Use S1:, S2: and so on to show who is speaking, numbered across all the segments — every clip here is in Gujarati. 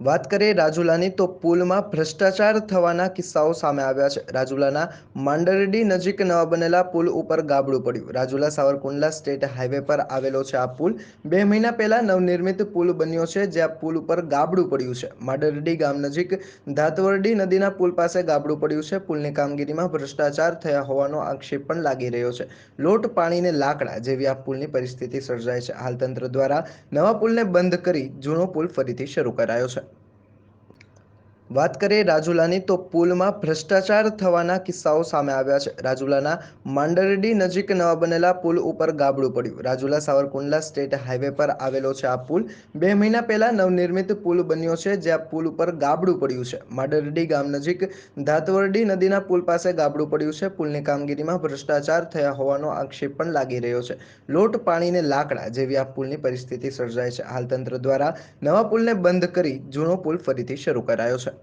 S1: વાત કરીએ રાજુલાની, તો પુલમાં ભ્રષ્ટાચાર થવાના કિસ્સાઓ સામે આવ્યા છે. રાજુલાના માંડરડી નજીક નવા બનેલા પુલ ઉપર ગાબડું પડ્યું. રાજુલા સાવરકુંડલા સ્ટેટ હાઈવે પર આવેલો છે આ પુલ. બે મહિના પહેલા નવનિર્મિત પુલ બન્યો છે જ્યાં પુલ ઉપર ગાબડું પડ્યું છે. માંડરડી ગામ નજીક ધાતવરડી નદીના પુલ પાસે ગાબડું પડ્યું છે. પુલની કામગીરીમાં ભ્રષ્ટાચાર થયા હોવાનો આક્ષેપ પણ લાગી રહ્યો છે. લોટ, પાણીને લાકડા જેવી આ પુલની પરિસ્થિતિ સર્જાય છે. હાલ તંત્ર દ્વારા નવા પુલને બંધ કરી જૂનો પુલ ફરીથી શરૂ કરાયો છે. વાત કરીએ રાજુલાની, તો પુલમાં ભ્રષ્ટાચાર થવાના કિસ્સાઓ સામે આવ્યા છે. રાજુલાના માંડરડી નજીક નવા બનેલા પુલ ઉપર ગાબડું પડ્યું. રાજુલા સાવરકુંડલા સ્ટેટ હાઈવે પર આવેલો છે આ પુલ. બે મહિના પહેલા નવનિર્મિત પુલ બન્યો છે જ્યાં પુલ ઉપર ગાબડું પડ્યું છે. માંડરડી ગામ નજીક ધાતવરડી નદીના પુલ પાસે ગાબડું પડ્યું છે. પુલની કામગીરીમાં ભ્રષ્ટાચાર થયા હોવાનો આક્ષેપ પણ લાગી રહ્યો છે. લોટ, પાણીને લાકડા જેવી આ પુલની પરિસ્થિતિ સર્જાય છે. હાલ તંત્ર દ્વારા નવા પુલને બંધ કરી જૂનો પુલ ફરીથી શરૂ કરાયો છે.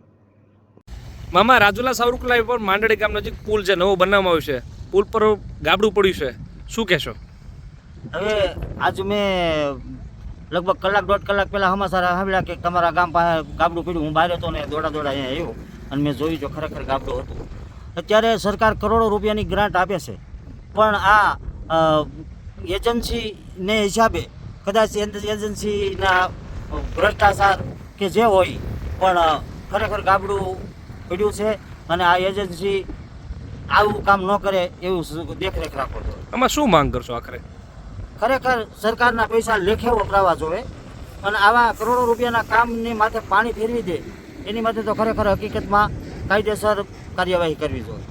S2: મામા, રાજુલા સાવરુકલા પર માંડળી ગામ નજીક પુલ છે, નવો બનાવવામાં આવ્યો છે. પુલ પર ગાબડું પડ્યું છે. શું કહેશો?
S3: હવે આજ મેં લગભગ કલાક દોઢ કલાક પહેલા સમાચાર આવ્યા કે તમારા ગામ પાસે ગાબડું પડ્યું. હું બહાર હતો ને દોડા દોડા અહીંયા આવ્યો અને મેં જોયું જો ખરેખર ગાબડું હતું. અત્યારે સરકાર કરોડો રૂપિયાની ગ્રાન્ટ આપે છે. પણ આ એજન્સીને હિસાબે કદાચ એજન્સીના ભ્રષ્ટાચાર કે જે હોય, પણ ખરેખર ગાબડું પડ્યું છે અને આ એજન્સી આવું કામ ન કરે એવું દેખરેખ રાખો છો.
S2: આમાં શું માંગ કરશો આખરે?
S3: ખરેખર સરકારના પૈસા લેખે વપરાવા જોઈએ અને આવા કરોડો રૂપિયાના કામની માથે પાણી ફેરવી દે એની માટે તો ખરેખર હકીકતમાં કાયદેસર કાર્યવાહી કરવી જોઈએ.